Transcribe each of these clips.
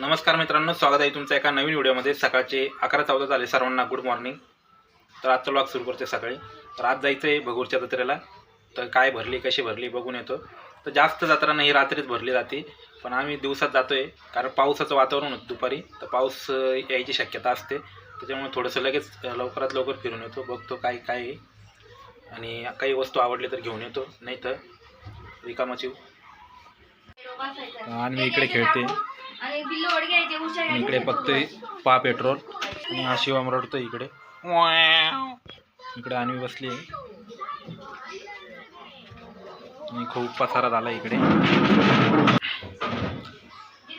नमस्कार मित्रांनो स्वागत आहे तुमचं एका नवीन व्हिडिओमध्ये. सकाळचे अकरा चौदा झाले सर्वांना गुड मॉर्निंग तर आजचा ब्लॉग सुरू करते सकाळी. तर आज जायचं आहे भगूरच्या जत्रेला. तर काय भरली कशी भरली बघून येतो. तर जास्त जत्रा नाही रात्रीच भरली जाते. पण आम्ही दिवसात जातो आहे कारण पावसाचं वातावरण होतं दुपारी. तर पाऊस यायची शक्यता असते. त्याच्यामुळे थोडंसं लगेच लवकरात लवकर फिरून येतो बघतो काय काय आहे. आणि काही वस्तू आवडली तर घेऊन येतो. नाही तर रिकामाची आणि मी इकडे खेळते. इकडे बघतोय पा पेट्रोल. आणि हा शिवम रडतोय इकडे. इकडे आणवी बसली आणि खूप पसारा झाला इकडे.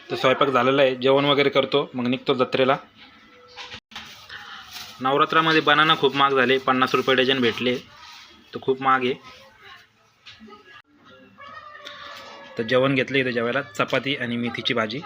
तर स्वयंपाक झालेला आहे. जेवण वगैरे करतो. मग निघतो जत्रेला. नवरात्रामध्ये बनाना खूप महाग झाले. पन्नास रुपये डझन भेटले. तर खूप महाग आहे. तर जेवण घेतलं इथं जेवायला. चपाती आणि मेथीची भाजी.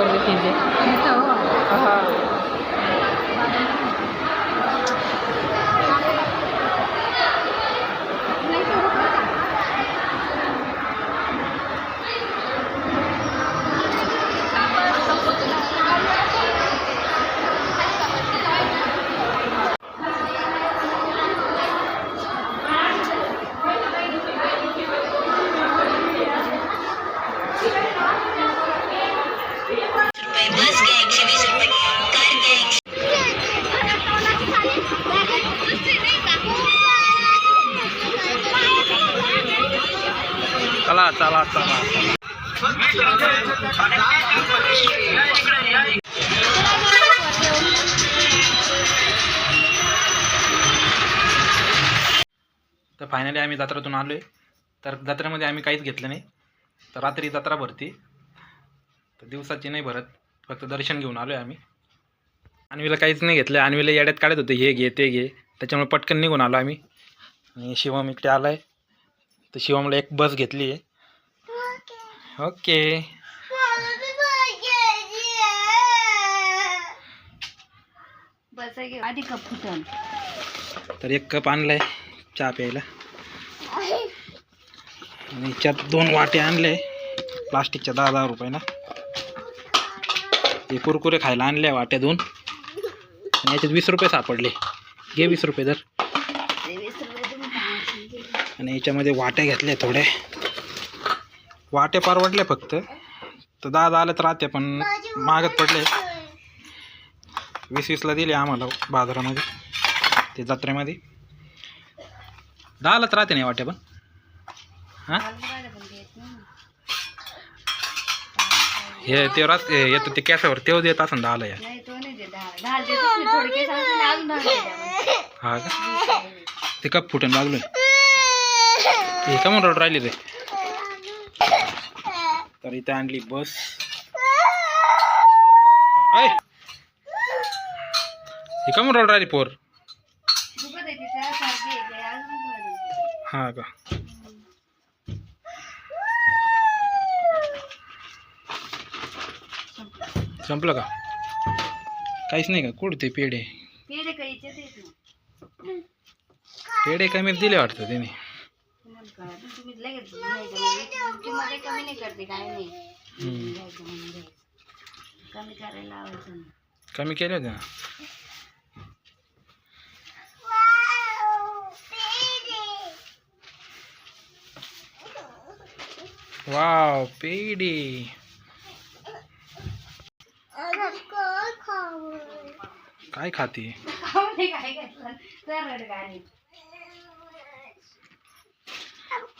Agora eu entendi. Então, ó. Uhum. चला चला. चला तर फायनली आम्ही जत्रातून आलो आहे तर जत्रेमध्ये आम्ही काहीच घेतलं नाही. तर रात्री जत्रा भरती. तर दिवसाची नाही भरत फक्त दर्शन घेऊन आलो आहे आम्ही. आणवीला काहीच नाही घेतलं आणवीला येड्यात काढत होते हे घे ते घे. त्याच्यामुळे पटकन निघून आलो आम्ही. आणि शिवम इकडे आला आहे तर शिवमला एक बस घेतली आहे ओके आधी कप तर एक कप आणलाय चहा प्यायला. आणि याच्यात दोन वाटे आणले. प्लास्टिकच्या दहा दहा रुपयाला. हे कुरकुरे खायला आणले वाट्या दोन आणि याच्यात वीस रुपये सापडले. घे वीस रुपये तर आणि याच्यामध्ये वाट्या घेतल्या थोड्या. वाट्या परवडल्या फक्त. तर दहा दहालाच राहते पण महागत पडले. वीस वीसला दिले आम्हाला बाजारामध्ये ते जत्रेमध्ये. दहालाच राहते नाही वाट्या पण. हां? हे ते रात हे येतं ते कॅफेवर तेव्हा देत असं दहाला या. हा का? ते कप फुटून लागलोय हे का म्हणून राहिली रे. तर इथं आणली बस. हे का म्हणून राहिली पोर? हा का? संपलं का? काहीच नाही का? कुठते पेढे? पेढे काही कमी दिले वाटतं त्याने लगेच म्हणजे कमी नाही करते काय नाही. हम्म. घ्यायचं म्हणून घ्यायचं. कमी करायला लावायचं नाही. कमी केले होते? ना वाव पेढे. काय खाते? काय घेतलं गाणी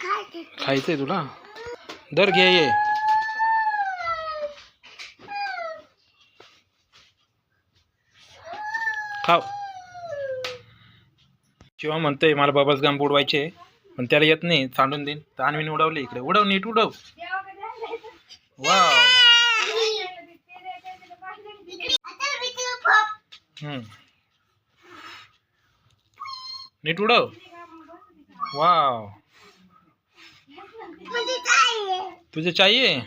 खायचंय तुला? दर घे ये. खाव. शिवा म्हणतोय मला बाबाच गाम बुडवायचे पण त्याला येत नाही सांडून देईन. तर आणवीने उडवले इकडे. उडव नीट उडव. वा नीट उडव. वाव. तुझे चाहिए?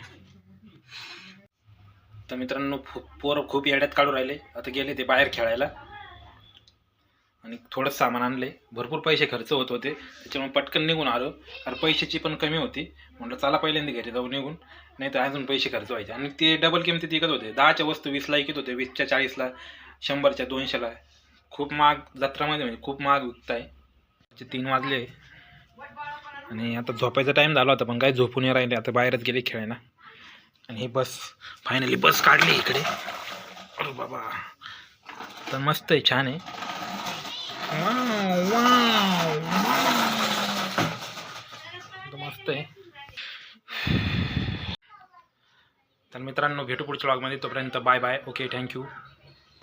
तर मित्रांनो फु- पोरं खूप येड्यात काढून राहिले. आता गेले ते बाहेर खेळायला. आणि थोडंच सामान आणले. भरपूर पैसे खर्च होत होते. त्याच्यामुळे पटकन निघून आलो. कारण पैशाची पण कमी होती. म्हटलं चला पहिल्यांदा घरी जाऊ निघून. नाही तर अजून पैसे खर्च व्हायचे. आणि ते डबल किमतीत विकत होते. दहाच्या वस्तू वीसला विकत होते. वीसच्या चाळीसला शंभरच्या दोनशेला. खूप महाग जत्रामध्ये म्हणजे खूप महाग विकताय. त्याचे तीन वाजले. आणि आता झोपायचा टाईम झाला होता पण काय झोपून नाही राहिले. आता बाहेरच गेले खेळायला. आणि ही बस फायनली बस काढली इकडे. अरे बाबा. तर मस्त आहे छान आहे. वाव, तर मस्त आहे. तर मित्रांनो भेटू पुढच्या ब्लॉगमध्ये तोपर्यंत बाय बाय ओके थँक्यू